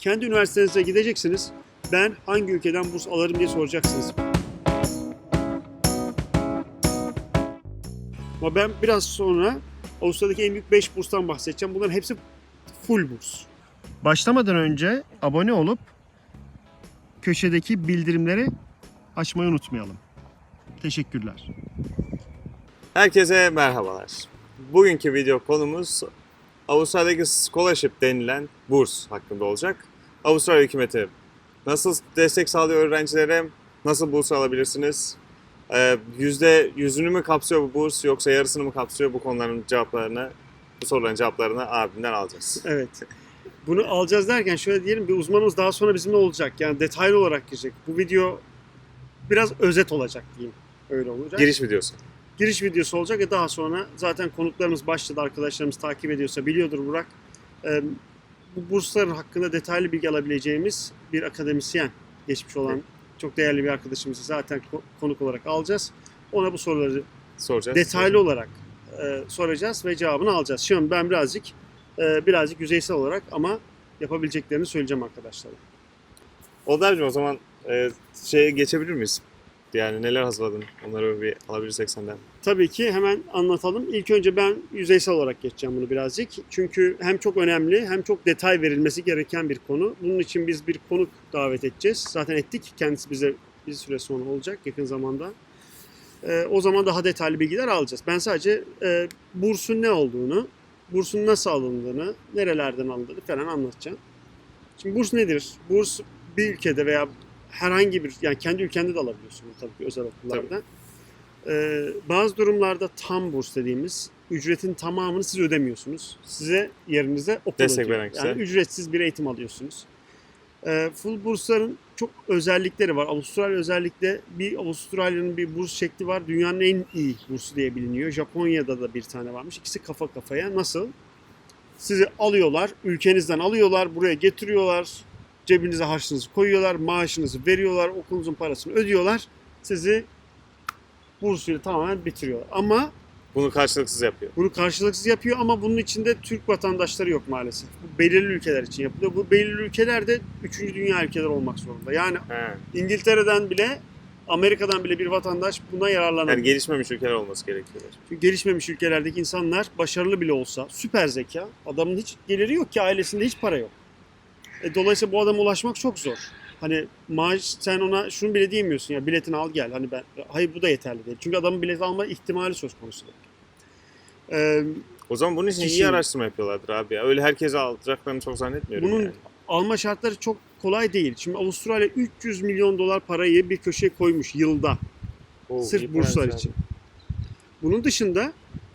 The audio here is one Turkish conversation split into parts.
Kendi üniversitenize gideceksiniz. Ben hangi ülkeden burs alırım diye soracaksınız. Ama ben biraz sonra Avustralya'daki en büyük 5 burstan bahsedeceğim. Bunların hepsi full burs. Başlamadan önce abone olup köşedeki bildirimleri açmayı unutmayalım. Teşekkürler. Herkese merhabalar. Bugünkü video konumuz Avustralya'daki scholarship denilen burs hakkında olacak. Avustralya hükümeti nasıl destek sağlıyor öğrencilere, nasıl burs alabilirsiniz, Ee, yüzde yüzünü mü kapsıyor bu burs yoksa yarısını mı kapsıyor bu konuların cevaplarını, bu soruların cevaplarını abimden alacağız. Evet. Bunu alacağız derken şöyle diyelim bir uzmanımız daha sonra bizimle olacak. Yani detaylı olarak girecek. Bu video biraz özet olacak diyeyim. Öyle olacak. Giriş videosu. Giriş videosu olacak ve daha sonra zaten konuklarımız başladı. Arkadaşlarımız takip ediyorsa biliyordur Burak. Ee, bu bursların hakkında detaylı bilgi alabileceğimiz bir akademisyen geçmiş olan Evet. çok değerli bir arkadaşımızı zaten ko- konuk olarak alacağız. Ona bu soruları Soracağız. detaylı olarak e, soracağız ve cevabını alacağız. Şimdi ben birazcık e, birazcık yüzeysel olarak ama yapabileceklerini söyleyeceğim arkadaşlara. Oldar'cığım o zaman e, şeye geçebilir miyiz? Yani neler hazırladın? Onları bir alabilirsek senden. Tabii ki hemen anlatalım. İlk önce ben yüzeysel olarak geçeceğim bunu birazcık. Çünkü hem çok önemli hem çok detay verilmesi gereken bir konu. Bunun için biz bir konuk davet edeceğiz. Zaten ettik. Kendisi bize bir süre sonra olacak yakın zamanda. Ee, o zaman daha detaylı bilgiler alacağız. Ben sadece e, bursun ne olduğunu, bursun nasıl alındığını, nerelerden alındığını falan anlatacağım. Şimdi burs nedir? Burs bir ülkede veya herhangi bir, yani kendi ülkende de alabiliyorsun bunu tabii ki özel okullarda. Ee, bazı durumlarda tam burs dediğimiz ücretin tamamını siz ödemiyorsunuz. Size yerinize okul Destek ödüyor. Yani ücretsiz bir eğitim alıyorsunuz. Ee, full bursların çok özellikleri var. Avustralya özellikle bir Avustralya'nın bir burs şekli var. Dünyanın en iyi bursu diye biliniyor. Japonya'da da bir tane varmış. İkisi kafa kafaya. Nasıl? Sizi alıyorlar, ülkenizden alıyorlar, buraya getiriyorlar. Cebinize harçlığınızı koyuyorlar, maaşınızı veriyorlar, okulunuzun parasını ödüyorlar. Sizi bursuyla tamamen bitiriyorlar. Ama Bunu karşılıksız yapıyor. bunu karşılıksız yapıyor ama bunun içinde Türk vatandaşları yok maalesef. Bu belirli ülkeler için yapılıyor. Bu belirli ülkeler de 3. dünya ülkeler olmak zorunda. Yani He. İngiltere'den bile Amerika'dan bile bir vatandaş buna yararlanamıyor. Yani gelişmemiş ülkeler olması gerekiyor. Çünkü gelişmemiş ülkelerdeki insanlar başarılı bile olsa süper zeka. Adamın hiç geliri yok ki ailesinde hiç para yok. E, dolayısıyla bu adama ulaşmak çok zor. Hani maaş sen ona şunu bile diyemiyorsun ya biletini al gel. Hani ben hayır bu da yeterli değil. Çünkü adamın bilet alma ihtimali söz konusu değil. Ee, O zaman bunun için iyi Kişi- araştırma yapıyorlardır abi ya. Öyle herkese alacaklarını çok zannetmiyorum Bunun yani. alma şartları çok kolay değil. Şimdi Avustralya 300 milyon dolar parayı bir köşeye koymuş yılda. Oo, iyi Sırf burslar için. Bunun dışında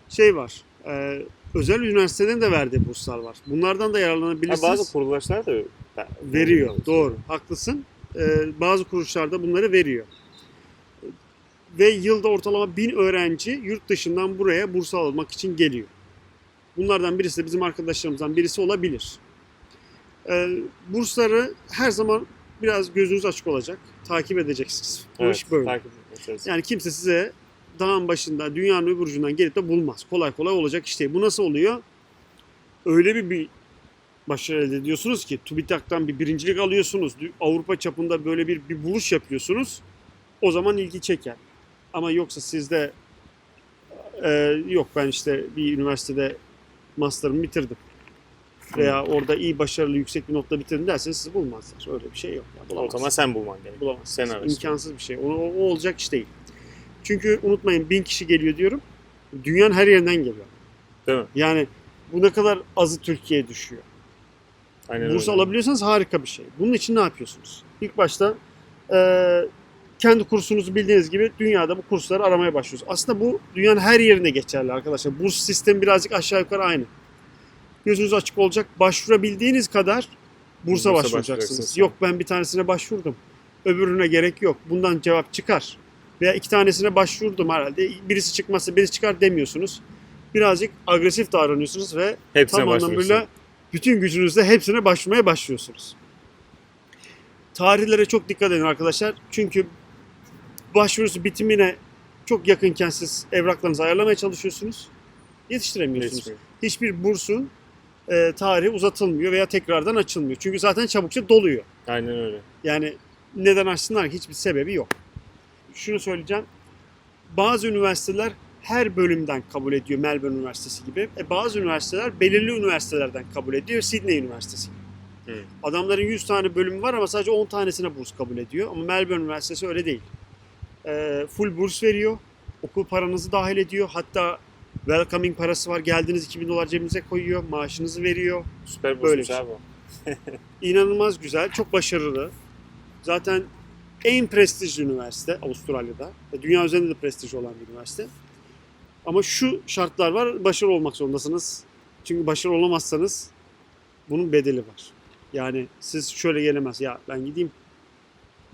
şey var. e, özel üniversitelerin de verdiği burslar var. Bunlardan da Ha, yararlanabilirsiniz. bazı kuruluşlar da veriyor. Doğru. Haklısın. E, bazı kuruluşlar da bunları veriyor. Ve yılda ortalama 1000 öğrenci yurt dışından buraya burs almak için geliyor. Bunlardan birisi de bizim arkadaşlarımızdan birisi olabilir. E, bursları her zaman biraz gözünüz açık olacak. Takip edeceksiniz. Bu Evet, iş böyle. takip edeceğiz. Yani kimse size dağın başında dünyanın öbür ucundan gelip de bulmaz. Kolay kolay olacak iş değil. Bu nasıl oluyor? Öyle bir, bir başarı elde ediyorsunuz ki TÜBİTAK'tan bir birincilik alıyorsunuz. Avrupa çapında böyle bir, bir buluş yapıyorsunuz. O zaman ilgi çeker. Ama yoksa sizde e, yok ben işte bir üniversitede master'ımı bitirdim. Veya orada iyi başarılı yüksek bir notla bitirdim derseniz sizi bulmazlar. Öyle bir şey yok. Ya, o zaman sen bulman gerekiyor. bulamazsınız. Sen arasın. İmkansız bir şey. O- o olacak iş değil. Çünkü unutmayın bin kişi geliyor diyorum. Dünyanın her yerinden geliyor. Değil mi? Yani bu ne kadar azı Türkiye'ye düşüyor. Aynen Burs öyle. alabiliyorsanız harika bir şey. Bunun için ne yapıyorsunuz? İlk başta eee, kendi kursunuzu bildiğiniz gibi dünyada bu kursları aramaya başlıyorsunuz. Aslında bu dünyanın her yerinde geçerli arkadaşlar. Burs sistemi birazcık aşağı yukarı aynı. Gözünüz açık olacak. Başvurabildiğiniz kadar bursa Bursa başvuracaksınız. Yok ben bir tanesine başvurdum. Öbürüne gerek yok. Bundan cevap çıkar. Veya iki tanesine başvurdum herhalde. Birisi çıkmazsa birisi çıkar demiyorsunuz. Birazcık agresif davranıyorsunuz ve Hepsine tam anlamıyla bütün gücünüzle hepsine başvurmaya başlıyorsunuz. Tarihlere çok dikkat edin arkadaşlar. Çünkü başvurusu bitimine çok yakınken siz evraklarınızı ayarlamaya çalışıyorsunuz. Yetiştiremiyorsunuz. Geçmiyor. Hiçbir bursun e, tarihi uzatılmıyor veya tekrardan açılmıyor. Çünkü zaten çabukça doluyor. Aynen öyle. Yani neden açsınlar ki hiçbir sebebi yok. Şunu söyleyeceğim. Bazı üniversiteler her bölümden kabul ediyor Melbourne Üniversitesi gibi. E bazı üniversiteler belirli üniversitelerden kabul ediyor. Sydney Üniversitesi gibi. Hı. Adamların 100 tane bölümü var ama sadece 10 tanesine burs kabul ediyor. Ama Melbourne Üniversitesi öyle değil. E, full burs veriyor. Okul paranızı dahil ediyor. Hatta welcoming parası var. Geldiniz 2000 dolar cebinize koyuyor. Maaşınızı veriyor. Süper Böyle bursmuş bir şey. abi. İnanılmaz güzel, çok başarılı. Zaten en prestijli üniversite Avustralya'da. Ve Dünya üzerinde de prestij olan bir üniversite. Ama şu şartlar var, başarılı olmak zorundasınız. Çünkü başarılı olamazsanız bunun bedeli var. Yani siz şöyle gelemez. Ya ben gideyim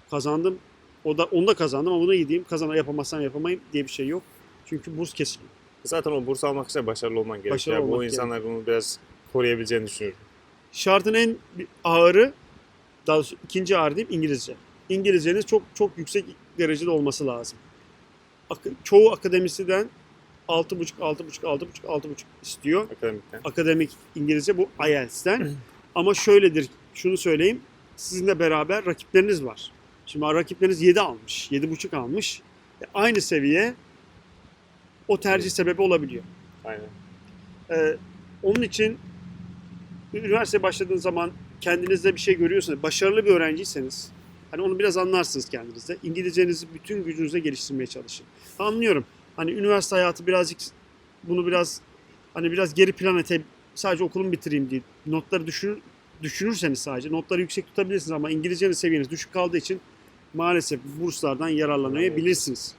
kazandım. O da onu da kazandım ama buna gideyim. Kazana yapamazsam yapamayayım diye bir şey yok. Çünkü burs kesiliyor. Zaten o burs almak için başarılı olman gerekiyor. Başarılı Yani bu olmak insanlar bunu biraz koruyabileceğini düşünüyorum. Şartın en ağırı, daha doğrusu ikinci ağır diyeyim İngilizce. İngilizceniz çok çok yüksek derecede olması lazım. Ak- çoğu akademisiden 6,5, 6,5, 6,5, 6,5 istiyor. Akademikten. Akademik İngilizce bu IELTS'ten. Ama şöyledir, şunu söyleyeyim. Sizinle beraber rakipleriniz var. Şimdi rakipleriniz 7 almış, 7,5 almış. E, aynı seviye o tercih sebebi olabiliyor. Aynen. Ee, onun için üniversiteye başladığınız zaman kendinizde bir şey görüyorsanız, başarılı bir öğrenciyseniz, hani onu biraz anlarsınız kendinizde. İngilizcenizi bütün gücünüzle geliştirmeye çalışın. Anlıyorum. Hani üniversite hayatı birazcık bunu biraz hani biraz geri plan ete sadece okulumu bitireyim diye notları düşünür, düşünürseniz sadece notları yüksek tutabilirsiniz ama İngilizcenin seviyeniz düşük kaldığı için maalesef burslardan yararlanabilirsiniz.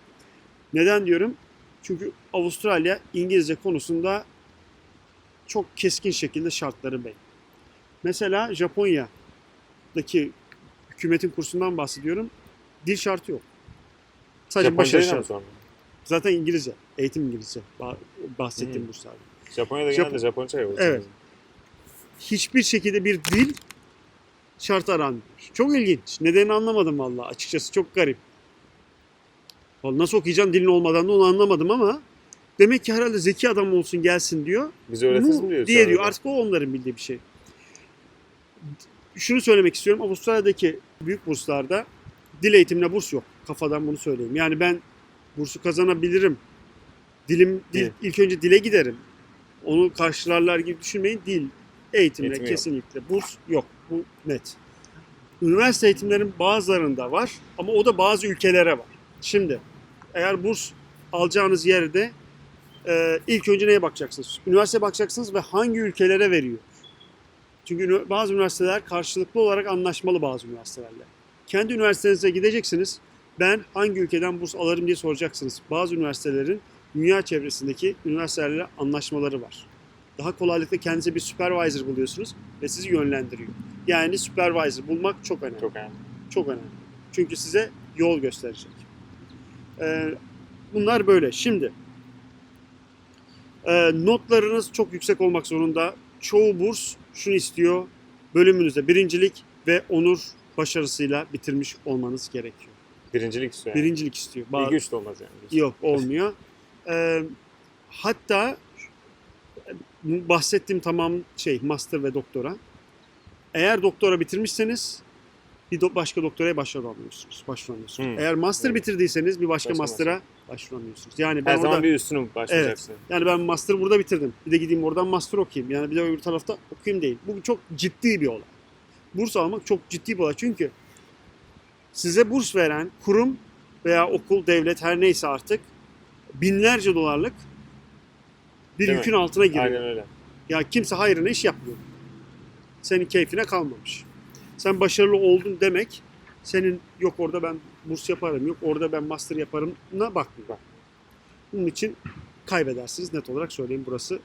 Neden diyorum? Çünkü Avustralya İngilizce konusunda çok keskin şekilde şartları belli. Mesela Japonya'daki hükümetin kursundan bahsediyorum. Dil şartı yok. Sadece başarı şartı. Zaten İngilizce. Eğitim İngilizce. Bah- Bahsettiğim Hmm. burslarda. Japonya'da Japon- genelde Japonca ya. Evet. Hiçbir şekilde bir dil şart aranmıyor. Çok ilginç. Nedenini anlamadım vallahi. Açıkçası çok garip. Vallahi nasıl okuyacağım dilin olmadan da onu anlamadım ama demek ki herhalde zeki adam olsun gelsin diyor. Bize mi diyor? diye diyor. Artık o onların bildiği bir şey. Şunu söylemek istiyorum. Avustralya'daki büyük burslarda dil eğitimine burs yok. Kafadan bunu söyleyeyim. Yani ben bursu kazanabilirim. Dilim dil, Dil. ilk önce dile giderim. Onu karşılarlar gibi düşünmeyin. Dil eğitimine Eğitimi yok. kesinlikle burs yok. Bu net. Üniversite eğitimlerin bazılarında var ama o da bazı ülkelere var. Şimdi eğer burs alacağınız yerde e, ilk önce neye bakacaksınız? Üniversiteye bakacaksınız ve hangi ülkelere veriyor? Çünkü bazı üniversiteler karşılıklı olarak anlaşmalı bazı üniversitelerle. Kendi üniversitenize gideceksiniz. Ben hangi ülkeden burs alırım diye soracaksınız. Bazı üniversitelerin dünya çevresindeki üniversitelerle anlaşmaları var. Daha kolaylıkla kendinize bir supervisor buluyorsunuz ve sizi yönlendiriyor. Yani supervisor bulmak çok önemli. Çok önemli. Çok önemli. Çünkü size yol gösterecek. Ee, bunlar böyle. Şimdi e, notlarınız çok yüksek olmak zorunda. Çoğu burs şunu istiyor. Bölümünüzde birincilik ve onur başarısıyla bitirmiş olmanız gerekiyor. Birincilik istiyor. Yani. Birincilik istiyor. Ba- İlgi üç de olmaz yani. Yok olmuyor. Ee, hatta bahsettiğim tamam şey master ve doktora. Eğer doktora bitirmişseniz bir do- başka doktoraya başvuramıyorsunuz. Başvuramıyorsunuz. Hmm. Eğer master Evet. bitirdiyseniz bir başka, Başka master'a başvuramıyorsunuz. Yani Her ben zaman orada bir üstünü başlayacaksın. yani ben master burada bitirdim. Bir de gideyim oradan master okuyayım. Yani bir de öbür tarafta okuyayım değil. Bu çok ciddi bir olay. Burs almak çok ciddi bir olay. Çünkü size burs veren kurum veya okul, devlet her neyse artık binlerce dolarlık bir Değil mi? yükün altına giriyor. Aynen öyle. Ya kimse hayrına iş yapmıyor. Senin keyfine kalmamış. Sen başarılı oldun demek senin yok orada ben burs yaparım, yok orada ben master yaparımına bakmıyor. Bunun için kaybedersiniz net olarak söyleyeyim burası.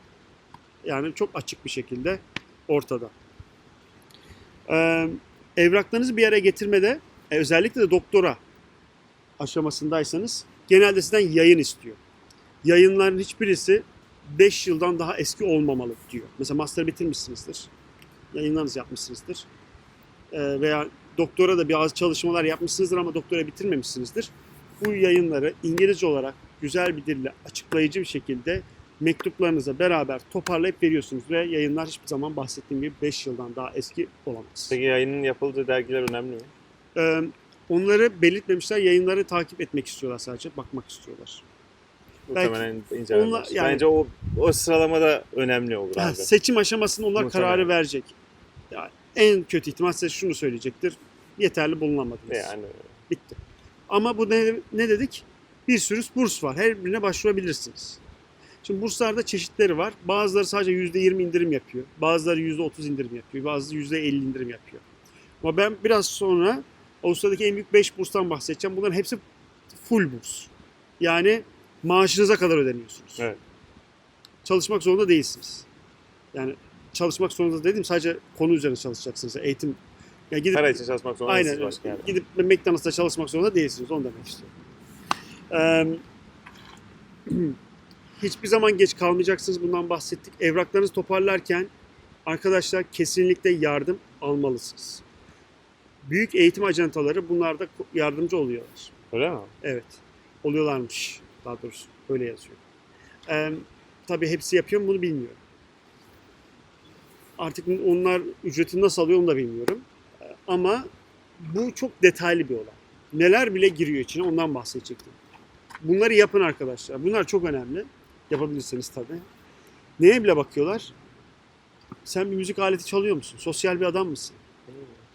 Yani çok açık bir şekilde ortada. Ee, evraklarınızı bir araya getirmede e, özellikle de doktora aşamasındaysanız genelde sizden yayın istiyor. Yayınların hiçbirisi 5 yıldan daha eski olmamalı diyor. Mesela master bitirmişsinizdir. Yayınlarınızı yapmışsınızdır. Ee, veya doktora da bazı çalışmalar yapmışsınızdır ama doktora bitirmemişsinizdir. Bu yayınları İngilizce olarak güzel bir dille açıklayıcı bir şekilde mektuplarınızla beraber toparlayıp veriyorsunuz ve yayınlar hiçbir zaman bahsettiğim gibi 5 yıldan daha eski olamaz. Peki yayının yapıldığı dergiler önemli mi? Ee, onları belirtmemişler. Yayınları takip etmek istiyorlar sadece. Bakmak istiyorlar. Muhtemelen incelenir. Onlar- yani- Bence o o sıralamada önemli olur abi. seçim aşamasında onlar Muhtemelen. kararı verecek. Yani en kötü ihtimal size şunu söyleyecektir. Yeterli bulunamadınız. Yani Bitti. Ama bu ne, ne dedik? Bir sürü burs var. Her birine başvurabilirsiniz. Şimdi burslarda çeşitleri var. Bazıları sadece %20 indirim yapıyor. Bazıları %30 indirim yapıyor. Bazıları %50 indirim yapıyor. Ama ben biraz sonra Avustralya'daki en büyük 5 burstan bahsedeceğim. Bunların hepsi full burs. Yani maaşınıza kadar ödeniyorsunuz. Evet. Çalışmak zorunda değilsiniz. Yani çalışmak zorunda dedim sadece konu üzerine çalışacaksınız. Eğitim yani gidip para için çalışmak zorunda Aynen. değilsiniz başka yerde. Gidip McDonald's'ta çalışmak zorunda değilsiniz. Onu demek istiyorum. Ee, hiçbir zaman geç kalmayacaksınız. Bundan bahsettik. Evraklarınızı toparlarken arkadaşlar kesinlikle yardım almalısınız. Büyük eğitim ajantaları bunlarda yardımcı oluyorlar. Öyle mi? Evet. Oluyorlarmış. Daha doğrusu öyle yazıyor. Ee, tabii hepsi yapıyor mu bunu bilmiyorum. Artık onlar ücretini nasıl alıyor onu da bilmiyorum. Ama bu çok detaylı bir olay. Neler bile giriyor içine ondan bahsedecektim. Bunları yapın arkadaşlar. Bunlar çok önemli. Yapabilirseniz tabii. Neye bile bakıyorlar? Sen bir müzik aleti çalıyor musun? Sosyal bir adam mısın?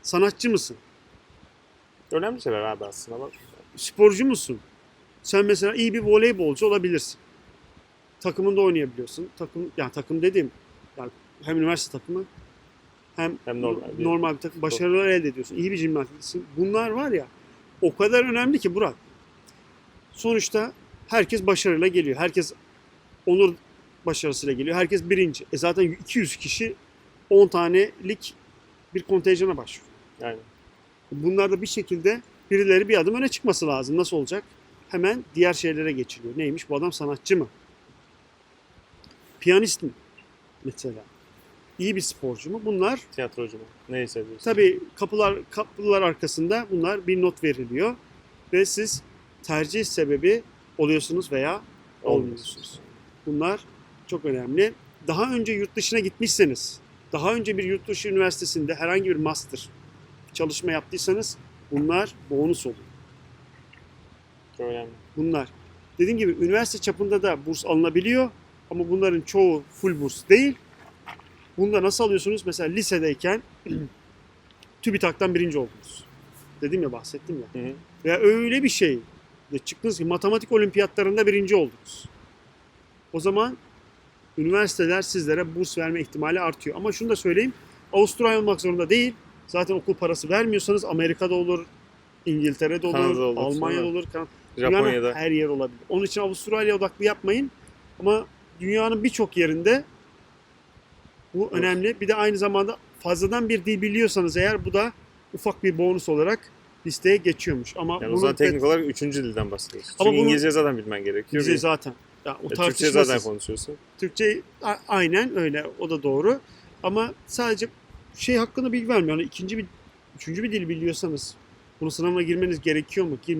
Sanatçı mısın? Önemli şeyler abi aslında bak. sporcu musun? Sen mesela iyi bir voleybolcu olabilirsin. Takımında oynayabiliyorsun. Takım yani takım dediğim yani hem üniversite takımı hem, Hem normal bir- normal bir takım başarılar elde ediyorsun. İyi bir jimnastiksin. Bunlar var ya o kadar önemli ki Burak. Sonuçta herkes başarıyla geliyor. Herkes onur başarısıyla geliyor. Herkes birinci. E zaten 200 kişi 10 tanelik bir kontenjana başlıyor. Yani Bunlar da bir şekilde birileri bir adım öne çıkması lazım. Nasıl olacak? Hemen diğer şeylere geçiliyor. Neymiş? Bu adam sanatçı mı? Piyanist mi? Mesela. İyi bir sporcu mu? Bunlar tiyatrocu mu? Neyse diyorsun. tabii kapılar kapılar arkasında bunlar bir not veriliyor ve siz tercih sebebi oluyorsunuz veya olmuyorsunuz. Bunlar çok önemli. Daha önce yurt dışına gitmişseniz, daha önce bir yurt dışı üniversitesinde herhangi bir master çalışma yaptıysanız bunlar bonus. Çok önemli. Bunlar. Dediğim gibi üniversite çapında da burs alınabiliyor ama bunların çoğu full burs değil. Bunda nasıl alıyorsunuz? Mesela lisedeyken TÜBİTAK'tan birinci oldunuz. Dedim ya bahsettim ya. Hı hı. Veya öyle bir şey de çıktınız ki matematik olimpiyatlarında birinci oldunuz. O zaman üniversiteler sizlere burs verme ihtimali artıyor. Ama şunu da söyleyeyim. Avusturya olmak zorunda değil. Zaten okul parası vermiyorsanız Amerika'da olur, İngiltere'de olur, olur, Almanya'da olur. Kan- Japonya'da. her yer olabilir. Onun için Avustralya odaklı yapmayın. Ama dünyanın birçok yerinde bu Evet. önemli. Bir de aynı zamanda fazladan bir dil biliyorsanız eğer bu da ufak bir bonus olarak listeye geçiyormuş. Ama Yani o bunu zaman teknik olarak üçüncü dilden bahsediyorsun. Ama Çünkü bunu- İngilizce zaten bilmen gerekiyor. Bir- zaten ya, o e, Türkçe zaten konuşuyorsun. Türkçe aynen öyle. O da doğru. Ama sadece şey hakkında bilgi vermiyor. Yani ikinci bir, üçüncü bir dil biliyorsanız bunu sınavına girmeniz gerekiyor mu? Gir,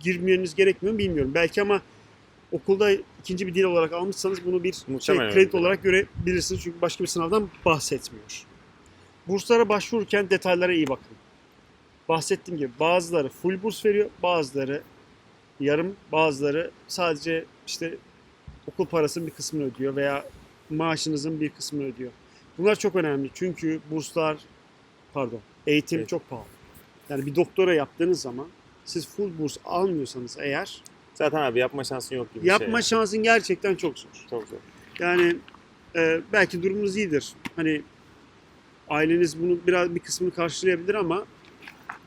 girmeniz gerekmiyor mu bilmiyorum. Belki ama okulda ikinci bir dil olarak almışsanız bunu bir şey, kredi olarak görebilirsiniz. Çünkü başka bir sınavdan bahsetmiyor. Burslara başvururken detaylara iyi bakın. Bahsettiğim gibi bazıları full burs veriyor, bazıları yarım, bazıları sadece işte okul parasının bir kısmını ödüyor veya maaşınızın bir kısmını ödüyor. Bunlar çok önemli çünkü burslar, pardon, eğitim Evet. çok pahalı. Yani bir doktora yaptığınız zaman siz full burs almıyorsanız eğer Zaten abi yapma şansın yok gibi yapma bir şey. şansın gerçekten çok zor. Çok zor. Yani e, belki durumunuz iyidir. Hani aileniz bunu biraz bir kısmını karşılayabilir ama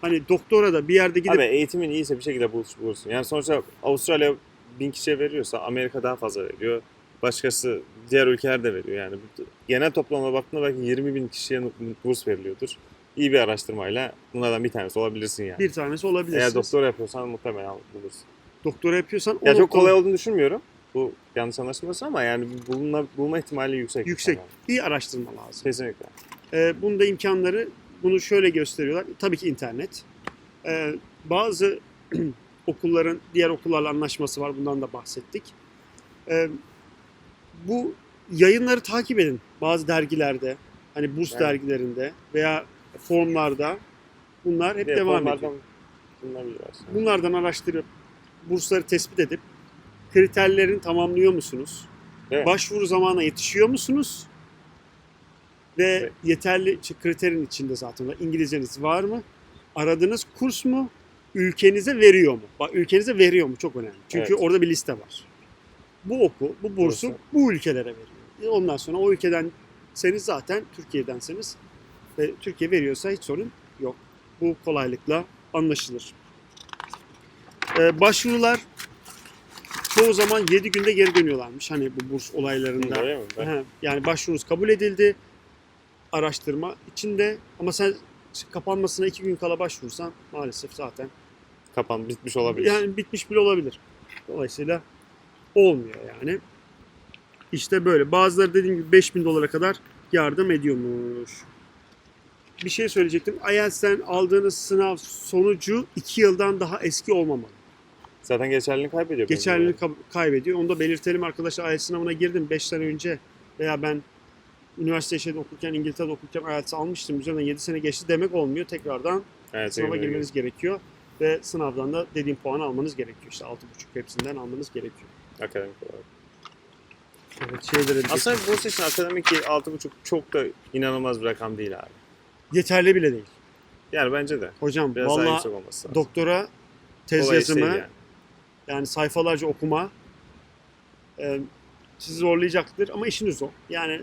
hani doktora da bir yerde gidip Abi eğitimin iyiyse bir şekilde bulursun. Yani sonuçta Avustralya bin kişiye veriyorsa Amerika daha fazla veriyor. Başkası diğer ülkeler de veriyor. Yani genel toplamda baktığında belki 20 bin kişiye burs veriliyordur. İyi bir araştırmayla bunlardan bir tanesi olabilirsin yani. bir tanesi olabilirsiniz. Eğer doktor yapıyorsan muhtemelen bulursun. Doktora yapıyorsan o Ya çok kolay olduğunu düşünmüyorum. Bu yanlış anlaşılmasın ama yani bulunma, bulma ihtimali yüksek. yüksek. Yani. Bir araştırma lazım. Kesinlikle. Ee, bunun da imkanları bunu şöyle gösteriyorlar. Tabii ki internet. Ee, bazı okulların diğer okullarla anlaşması var. Bundan da bahsettik. Ee, bu yayınları takip edin bazı dergilerde. Hani burs Evet. dergilerinde veya formlarda bunlar hep de devam ediyor. Bunlardan araştırıp bursları tespit edip kriterlerini tamamlıyor musunuz? Evet. Başvuru zamanına yetişiyor musunuz? Ve Evet. yeterli kriterin içinde zaten var. İngilizceniz var mı? Aradığınız kurs mu? Ülkenize veriyor mu? Bak ülkenize veriyor mu? Çok önemli. Çünkü Evet. orada bir liste var. Bu oku, bu bursu Bursu. bu ülkelere veriyor. E Ondan sonra o ülkeden seniz zaten Türkiye'denseniz ve Türkiye veriyorsa hiç sorun yok. Bu kolaylıkla anlaşılır. Ee, başvurular çoğu zaman 7 günde geri dönüyorlarmış hani bu burs olaylarında. Öyle mi? Ben- Aha, Yani başvurunuz kabul edildi araştırma içinde ama sen kapanmasına 2 gün kala başvursan maalesef zaten Kapan bitmiş olabilir. yani bitmiş bile olabilir. Dolayısıyla olmuyor yani. İşte böyle. Bazıları dediğim gibi 5000 dolara kadar yardım ediyormuş. Bir şey söyleyecektim. IELTS'ten aldığınız sınav sonucu 2 yıldan daha eski olmamalı. Zaten geçerliliğini kaybediyor. Geçerliliğini kab- kaybediyor. Onu da belirtelim arkadaşlar. IELTS sınavına girdim 5 sene önce veya ben üniversite şeyde okurken İngiltere'de okurken IELTS almıştım. Üzerinden 7 sene geçti demek olmuyor. Tekrardan Evet, sınava girmeniz gerekiyor ve sınavdan da dediğim puanı almanız gerekiyor. İşte 6.5 hepsinden almanız gerekiyor. Akademik olarak. Evet, şeylere bir Aslında burs için akademik 6.5 çok da inanılmaz bir rakam değil abi. yeterli bile değil. Yani bence de. Hocam Biraz daha valla yüksek olması lazım. doktora tez yazımı yani. Yani. sayfalarca okuma e, sizi zorlayacaktır ama işiniz o. Yani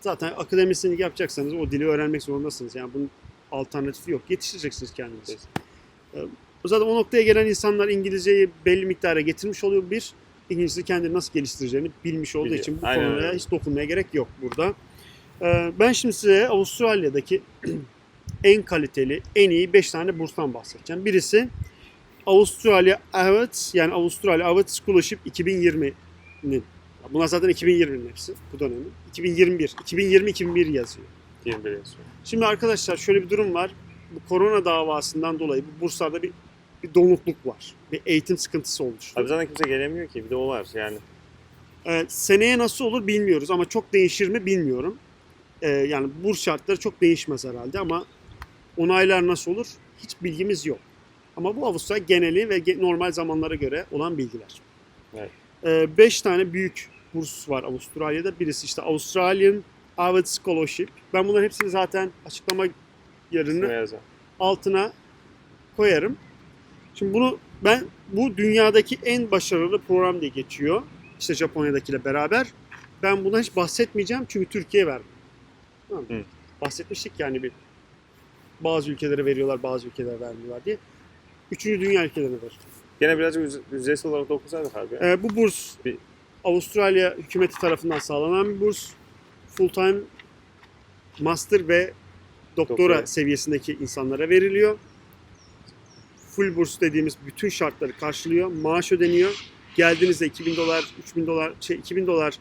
zaten akademisyenlik yapacaksanız o dili öğrenmek zorundasınız. Yani bunun alternatifi yok. Yetiştireceksiniz kendinizi. Evet. E, zaten o noktaya gelen insanlar İngilizceyi belli miktara getirmiş oluyor. Bir, İngilizce kendini nasıl geliştireceğini bilmiş olduğu Biliyor. için bu Aynen konuya öyle. hiç dokunmaya gerek yok burada. E, ben şimdi size Avustralya'daki en kaliteli, en iyi 5 tane burstan bahsedeceğim. Birisi Avustralya Evet yani Avustralya Evet Scholarship 2020'nin. Bunlar zaten 2020'nin hepsi bu dönemin. 2021, 2020-2021 yazıyor. 21 yazıyor. Şimdi arkadaşlar şöyle bir durum var. Bu korona davasından dolayı bu burslarda bir, bir donukluk var. Bir eğitim sıkıntısı oluştu. Abi zaten kimse gelemiyor ki. Bir de o var yani. Ee, seneye nasıl olur bilmiyoruz ama çok değişir mi bilmiyorum. Ee, yani burs şartları çok değişmez herhalde ama onaylar nasıl olur hiç bilgimiz yok. Ama bu Avustralya geneli ve normal zamanlara göre olan bilgiler. Evet. Ee, beş tane büyük burs var Avustralya'da. Birisi işte Australian Avid Scholarship. Ben bunların hepsini zaten açıklama yerine altına koyarım. Şimdi bunu ben bu dünyadaki en başarılı program diye geçiyor. İşte Japonya'dakiyle beraber. Ben buna hiç bahsetmeyeceğim çünkü Türkiye verdi. Tamam mı? Hı. Bahsetmiştik yani bir bazı ülkelere veriyorlar, bazı ülkelere vermiyorlar diye. Üçüncü dünya ülkelerine ver. Gene birazcık üz- ücretsiz olarak da okusaydık abi. Ee, bu burs Bir- Avustralya hükümeti tarafından sağlanan bir burs. Full time master ve doktora, Doktora. seviyesindeki insanlara veriliyor. Full burs dediğimiz bütün şartları karşılıyor. Maaş ödeniyor. Geldiğinizde 2000 dolar, 3000 dolar, şey 2000 dolar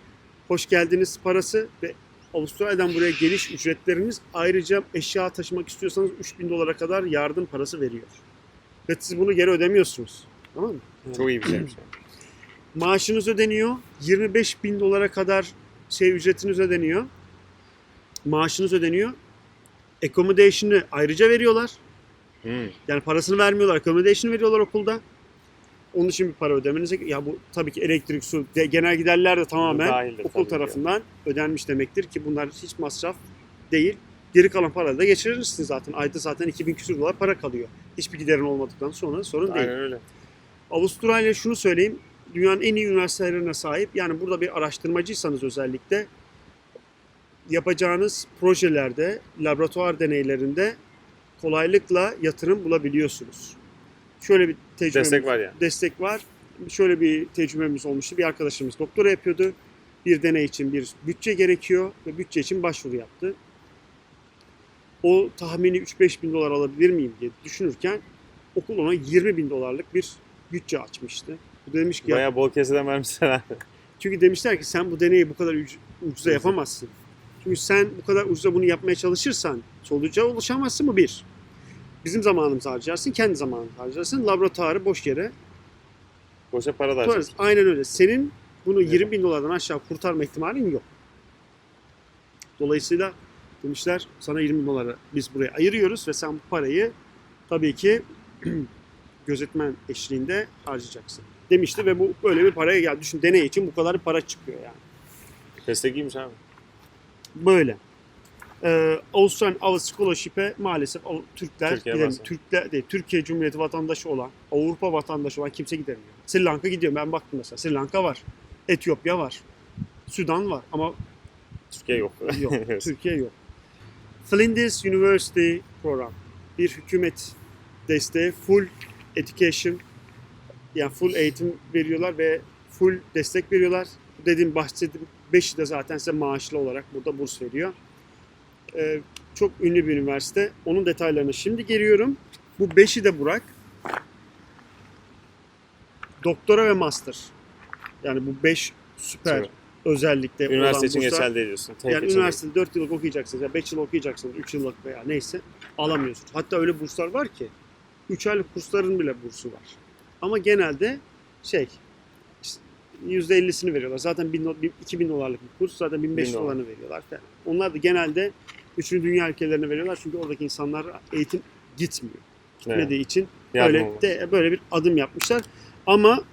hoş geldiniz parası ve Avustralya'dan buraya geliş ücretleriniz ayrıca eşya taşımak istiyorsanız 3000 dolara kadar yardım parası veriyor. Ve siz bunu geri ödemiyorsunuz. Tamam mı? Yani Çok iyi bir şeymiş. maaşınız ödeniyor. 25 bin dolara kadar şey ücretiniz ödeniyor. Maaşınız ödeniyor. Accommodation'ı ayrıca veriyorlar. Hmm. Yani parasını vermiyorlar. Accommodation veriyorlar okulda. Onun için bir para ödemeniz Ya bu tabii ki elektrik, su, de- genel giderler de tamamen dahildir okul ki. tarafından ödenmiş demektir ki bunlar hiç masraf değil. Geri kalan parayı da geçirirsiniz zaten. Ayda zaten 2000 küsur dolar para kalıyor. Hiçbir giderin olmadıktan sonra sorun değil. Aynen öyle. Avustralya şunu söyleyeyim. Dünyanın en iyi üniversitelerine sahip. Yani burada bir araştırmacıysanız özellikle yapacağınız projelerde, laboratuvar deneylerinde kolaylıkla yatırım bulabiliyorsunuz. Şöyle bir tecrübemiz Destek var yani. destek var. Şöyle bir tecrübemiz olmuştu. Bir arkadaşımız doktora yapıyordu. Bir deney için bir bütçe gerekiyor ve bütçe için başvuru yaptı. O tahmini 3-5 bin dolar alabilir miyim diye düşünürken okul ona 20 bin dolarlık bir bütçe açmıştı. Bu demiş ki ya- Bayağı bol keseden vermişler çünkü demişler ki sen bu deneyi bu kadar üc- ucuza yapamazsın. Çünkü sen bu kadar ucuza bunu yapmaya çalışırsan sonuca ulaşamazsın mı bir. Bizim zamanımızı harcarsın, kendi zamanını harcarsın. Laboratuvarı boş yere Boşa para da harcarsın. Aynen öyle. Senin Bunu Evet. 20 bin dolardan aşağı kurtarma ihtimalin yok. Dolayısıyla demişler sana 20 bin doları biz buraya ayırıyoruz ve sen bu parayı tabii ki gözetmen eşliğinde harcayacaksın. Demişti ve bu böyle bir paraya geldi. Düşün deney için bu kadar para çıkıyor yani. Destek iyiymiş abi. Böyle. Ee, Australian Ava Scholarship'e maalesef Av- Türkler Türkiye gidemiyor. Türkler değil, Türkiye Cumhuriyeti vatandaşı olan, Avrupa vatandaşı olan kimse gidemiyor. Sri Lanka gidiyor. Ben baktım mesela. Sri Lanka var. Etiyopya var. Sudan var ama Türkiye yok. yok. Türkiye yok. Flinders University program. Bir hükümet desteği full education yani full eğitim veriyorlar ve full destek veriyorlar. Dediğim bahsettiğim 5'i de zaten size maaşlı olarak burada burs veriyor. Ee, çok ünlü bir üniversite. Onun detaylarına şimdi geliyorum. Bu 5'i de Burak. Doktora ve master. Yani bu 5 süper Tabii. Özellikle Üniversite için burslar. geçerli diyorsun. Tek Yani için üniversitede 4 yıllık okuyacaksınız ya 5 yıl okuyacaksınız, 3 yıllık veya neyse alamıyorsunuz. Hatta öyle burslar var ki 3 aylık kursların bile bursu var. Ama genelde şey işte %50'sini veriyorlar. Zaten 1000 do- 2000 dolarlık bir kurs zaten 1500 Bin dolar. dolarını veriyorlar falan. Onlar da genelde 3. dünya ülkelerine veriyorlar çünkü oradaki insanlar eğitim gitmiyor. Evet. Gitmediği için Yardım böyle de böyle bir adım yapmışlar. Ama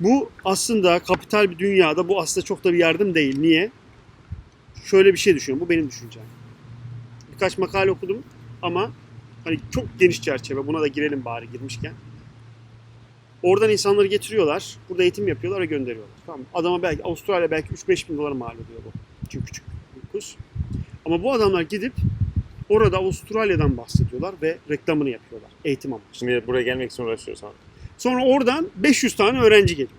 bu aslında kapital bir dünyada bu aslında çok da bir yardım değil. Niye? Şöyle bir şey düşünüyorum. Bu benim düşüncem. Birkaç makale okudum ama hani çok geniş çerçeve. Buna da girelim bari girmişken. Oradan insanları getiriyorlar. Burada eğitim yapıyorlar ve gönderiyorlar. Tamam? Adama belki Avustralya belki 3-5 bin dolar mal ediyor bu. Çünkü küçük bir kurs. Ama bu adamlar gidip orada Avustralya'dan bahsediyorlar ve reklamını yapıyorlar. Eğitim amaçlı. Şimdi buraya gelmek için uğraşıyor sonra. Sonra oradan 500 tane öğrenci geliyor.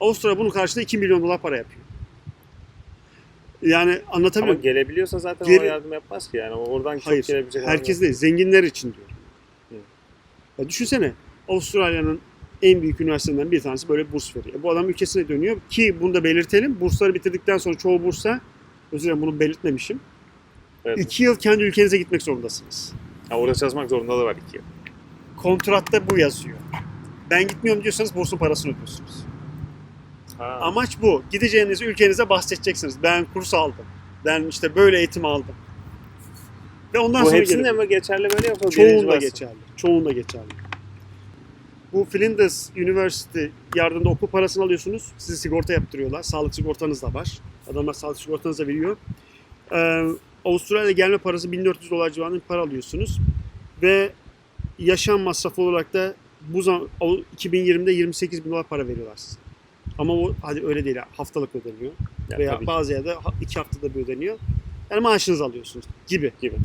Avustralya bunun karşılığında 2 milyon dolar para yapıyor. Yani Ama anlatabiliyor muyum? gelebiliyorsa zaten Geri- ona yardım yapmaz ki yani. Oradan çok Hayır. gelebilecek Herkes değil. Zenginler için diyor. Ya düşünsene Avustralya'nın en büyük üniversitelerinden bir tanesi böyle burs veriyor. Bu adam ülkesine dönüyor ki bunu da belirtelim. Bursları bitirdikten sonra çoğu bursa özür dilerim bunu belirtmemişim. Evet. İki yıl kendi ülkenize gitmek zorundasınız. Ha, orada çalışmak zorunda da var iki yıl. Kontratta bu yazıyor. Ben gitmiyorum diyorsanız bursun parasını ödüyorsunuz. Ha. Amaç bu. Gideceğiniz ülkenize bahsedeceksiniz. Ben kurs aldım. Ben işte böyle eğitim aldım. Ve ondan bu sonra hepsinde gelin. mi geçerli böyle birinci Çoğunda geçerli. Çoğunda geçerli. Bu Flinders University yardımda okul parasını alıyorsunuz. Sizi sigorta yaptırıyorlar. Sağlık sigortanız da var. Adamlar sağlık sigortanızı da veriyor. Ee, Avustralya'ya gelme parası 1400 dolar civarında bir para alıyorsunuz. Ve yaşam masrafı olarak da bu zaman 2020'de 28 bin dolar para veriyorlar size. Ama o hadi öyle değil. Haftalık ödeniyor. Ya, Veya bazı yerde iki haftada bir ödeniyor. Yani maaşınızı alıyorsunuz gibi. gibi.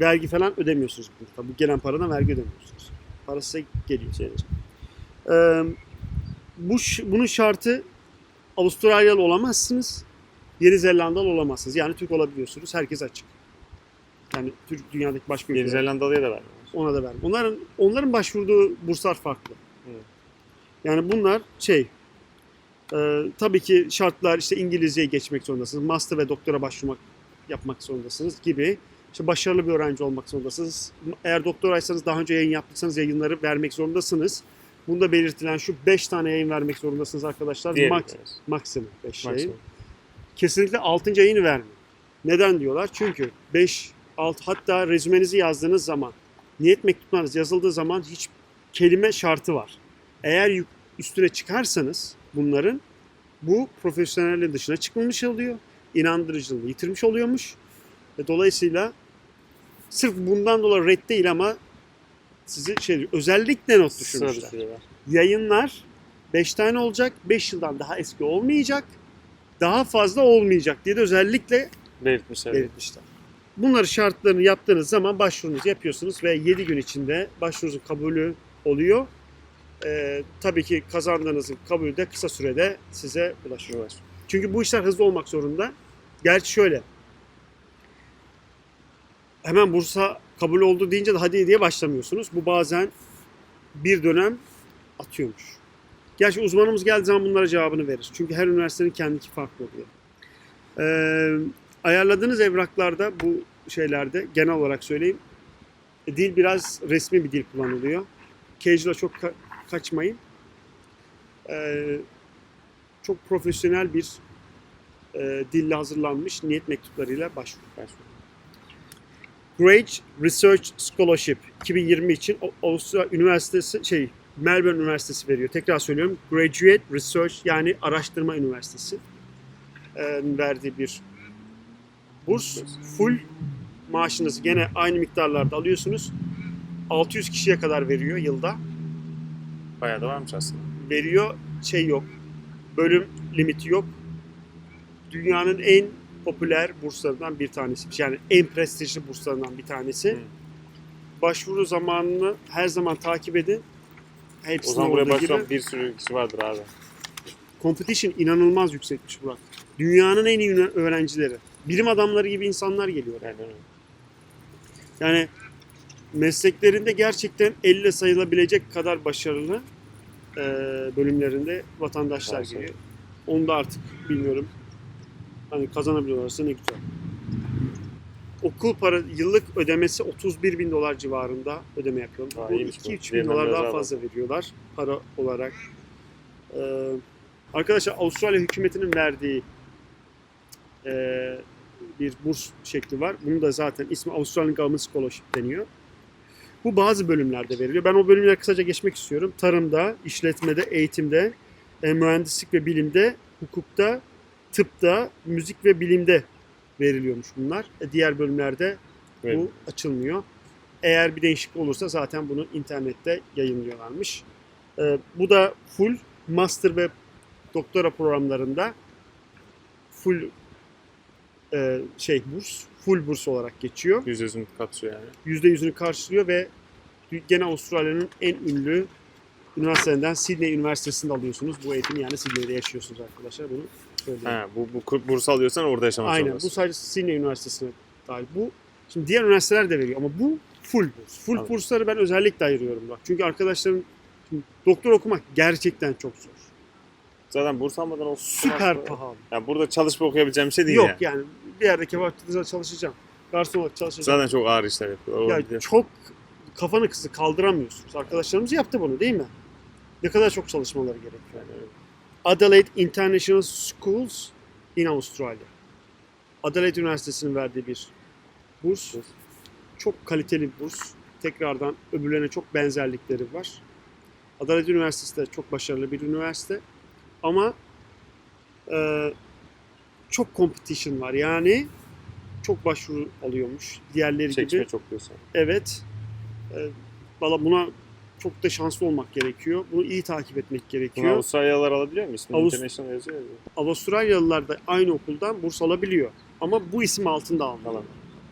Vergi falan ödemiyorsunuz. burada. Bu gelen paradan vergi ödemiyorsunuz. Para size geliyor. Ee, bu bunun şartı Avustralyalı olamazsınız. Yeni Zelandalı olamazsınız. Yani Türk olabiliyorsunuz. Herkes açık. Yani Türk dünyadaki başka Yeni ülkeler. Zelandalı'ya da vermiyor. Ona da vermem. Onların onların başvurduğu burslar farklı. Evet. Yani bunlar şey e, tabii ki şartlar işte İngilizceyi geçmek zorundasınız. Master ve doktora başvurmak yapmak zorundasınız gibi. İşte başarılı bir öğrenci olmak zorundasınız. Eğer doktoraysanız daha önce yayın yaptıysanız yayınları vermek zorundasınız. Bunda belirtilen şu 5 tane yayın vermek zorundasınız arkadaşlar. Diğer Mak- maksimum 5 yayın kesinlikle 6. yayını vermeyin. Neden diyorlar? Çünkü 5, 6 hatta rezümenizi yazdığınız zaman, niyet mektuplarınız yazıldığı zaman hiç kelime şartı var. Eğer üstüne çıkarsanız bunların bu profesyonelliğin dışına çıkılmış oluyor. İnandırıcılığı yitirmiş oluyormuş. Ve dolayısıyla sırf bundan dolayı red değil ama sizi şey özellikle not düşürmüşler. Düşürüyorlar. Yayınlar 5 tane olacak. 5 yıldan daha eski olmayacak. Daha fazla olmayacak diye de özellikle Belirtmişler. belirtmişler. Bunları şartlarını yaptığınız zaman başvurunuzu yapıyorsunuz ve 7 gün içinde başvurunuzun kabulü oluyor. Ee, tabii ki kazandığınızın kabulü de kısa sürede size ulaşıyor. Ulaşıyor. Çünkü bu işler hızlı olmak zorunda. Gerçi şöyle. Hemen bursa kabul oldu deyince de hadi diye başlamıyorsunuz. Bu bazen bir dönem atıyormuş. Gerçi uzmanımız geldiği zaman bunlara cevabını verir. Çünkü her üniversitenin kendiki farklı oluyor. Ee, ayarladığınız evraklarda bu şeylerde genel olarak söyleyeyim. Dil biraz resmi bir dil kullanılıyor. Casual'a çok ka- kaçmayın. Ee, çok profesyonel bir e, dille hazırlanmış niyet mektuplarıyla başvur. Great Research Scholarship 2020 için Avustralya Üniversitesi şey Melbourne Üniversitesi veriyor. Tekrar söylüyorum. Graduate Research yani araştırma üniversitesi e, verdiği bir burs. Full maaşınızı gene aynı miktarlarda alıyorsunuz. 600 kişiye kadar veriyor yılda. Bayağı da varmış aslında. Veriyor şey yok. Bölüm limiti yok. Dünyanın en popüler burslarından bir tanesi. Yani en prestijli burslarından bir tanesi. Hı. Başvuru zamanını her zaman takip edin. O Hepsine zaman buraya gibi. bir sürü kişi vardır abi. Competition inanılmaz yüksekmiş Burak. Dünyanın en iyi öğrencileri. Bilim adamları gibi insanlar geliyor. Yani öyle. Yani mesleklerinde gerçekten elle sayılabilecek kadar başarılı e, bölümlerinde vatandaşlar Maşallah. geliyor. Onu da artık bilmiyorum. Hani kazanabiliyorlarsa ne güzel. Okul para yıllık ödemesi 31 bin dolar civarında ödeme yapıyorlar. Aa, Bu iyiymiş bu. 2-3 bin dolar daha fazla veriyorlar para olarak. Ee, arkadaşlar Avustralya hükümetinin verdiği e, bir burs şekli var. Bunun da zaten ismi Australian Government Scholarship deniyor. Bu bazı bölümlerde veriliyor. Ben o bölümlere kısaca geçmek istiyorum. Tarımda, işletmede, eğitimde, e, mühendislik ve bilimde, hukukta, tıpta, müzik ve bilimde veriliyormuş bunlar. E, diğer bölümlerde Evet. bu açılmıyor. Eğer bir değişiklik olursa zaten bunu internette yayınlıyorlarmış. E, bu da full master ve doktora programlarında full e, şey burs, full burs olarak geçiyor. Yüz yüzünü katıyor yani. %100'ünü karşılıyor ve gene Avustralya'nın en ünlü üniversitelerinden Sydney Üniversitesi'nde alıyorsunuz. Bu eğitimi yani Sydney'de yaşıyorsunuz arkadaşlar. Bunu söyleyeyim. Ha, bu, bu burs alıyorsan orada yaşamak Aynen. Bu zorundasın. sadece Sydney Üniversitesi'ne dahil. Bu şimdi diğer üniversiteler de veriyor ama bu full burs. Full Tabii. bursları ben özellikle ayırıyorum bak. Çünkü arkadaşlarım şimdi doktor okumak gerçekten çok zor. Zaten burs almadan o Süper pahalı. Yani burada çalışıp okuyabileceğim bir şey değil Yok yani. yani bir yerde kebapçıda çalışacağım. Garson olarak çalışacağım. Zaten çok ağır işler yapıyorlar. Ya çok kafanı kısı kaldıramıyorsunuz. Arkadaşlarımız yaptı bunu değil mi? Ne kadar çok çalışmaları gerekiyor. Yani. Adelaide International Schools in Australia. Adelaide Üniversitesi'nin verdiği bir burs. Burs. Çok kaliteli bir burs. Tekrardan öbürlerine çok benzerlikleri var. Adelaide Üniversitesi de çok başarılı bir üniversite. Ama e, çok competition var. Yani çok başvuru alıyormuş. Diğerleri Çekişme gibi. çok diyorsun. Evet. E, valla buna çok da şanslı olmak gerekiyor. Bunu iyi takip etmek Bunu gerekiyor. Avustralyalılar alabiliyor mu? İsmi Avust- International yazıyor ya. Avustralyalılar da aynı okuldan burs alabiliyor. Ama bu isim altında almalı.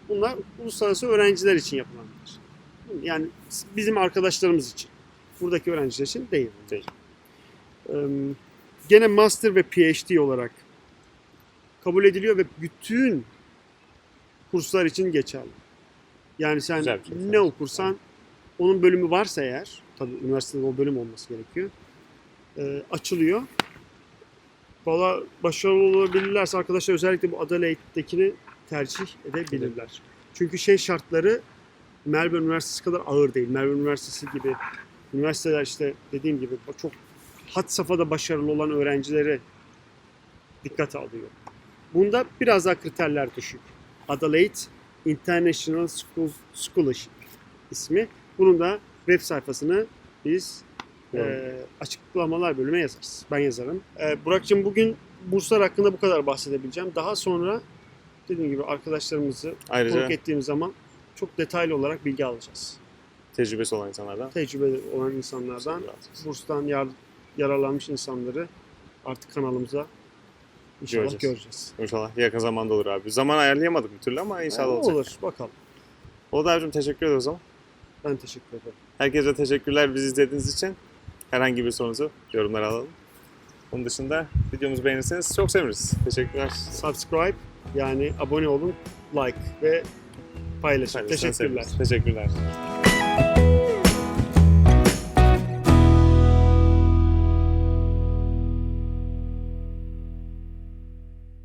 Bunlar uluslararası öğrenciler için yapılanlar. Yani bizim arkadaşlarımız için. Buradaki öğrenciler için değil. Değil. Ee, gene master ve PhD olarak kabul ediliyor ve bütün kurslar için geçerli. Yani sen şey. ne okursan onun bölümü varsa eğer, tabii üniversitede o bölüm olması gerekiyor. e, açılıyor. Valla başarılı olabilirlerse arkadaşlar özellikle bu Adelaide'dekini tercih edebilirler. Çünkü şey şartları Melbourne Üniversitesi kadar ağır değil. Melbourne Üniversitesi gibi üniversiteler işte dediğim gibi çok had safhada başarılı olan öğrencileri dikkate alıyor. Bunda biraz daha kriterler düşük. Adelaide International School Scholarship ismi. Bunun da web sayfasını biz e, açıklamalar bölümüne yazarız. Ben yazarım. E, Burak'cığım bugün burslar hakkında bu kadar bahsedebileceğim. Daha sonra dediğim gibi arkadaşlarımızı Ayrıca konuk ettiğimiz zaman çok detaylı olarak bilgi alacağız. tecrübesi olan insanlardan. Tecrübeli olan insanlardan, burstan yar, yararlanmış insanları artık kanalımıza inşallah Göreceğiz. göreceğiz. İnşallah yakın zamanda olur abi. Zaman ayarlayamadık bir türlü ama inşallah Ha, olacak. Olur, bakalım. Oldu abicim teşekkür ederiz o zaman. Ben teşekkür ederim. Herkese teşekkürler bizi izlediğiniz için. Herhangi bir sorunuzu yorumlara alalım. Onun dışında videomuzu beğenirseniz çok seviniriz. Teşekkürler. Subscribe yani abone olun, like ve paylaşın. Teşekkürler. seviniriz. Teşekkürler.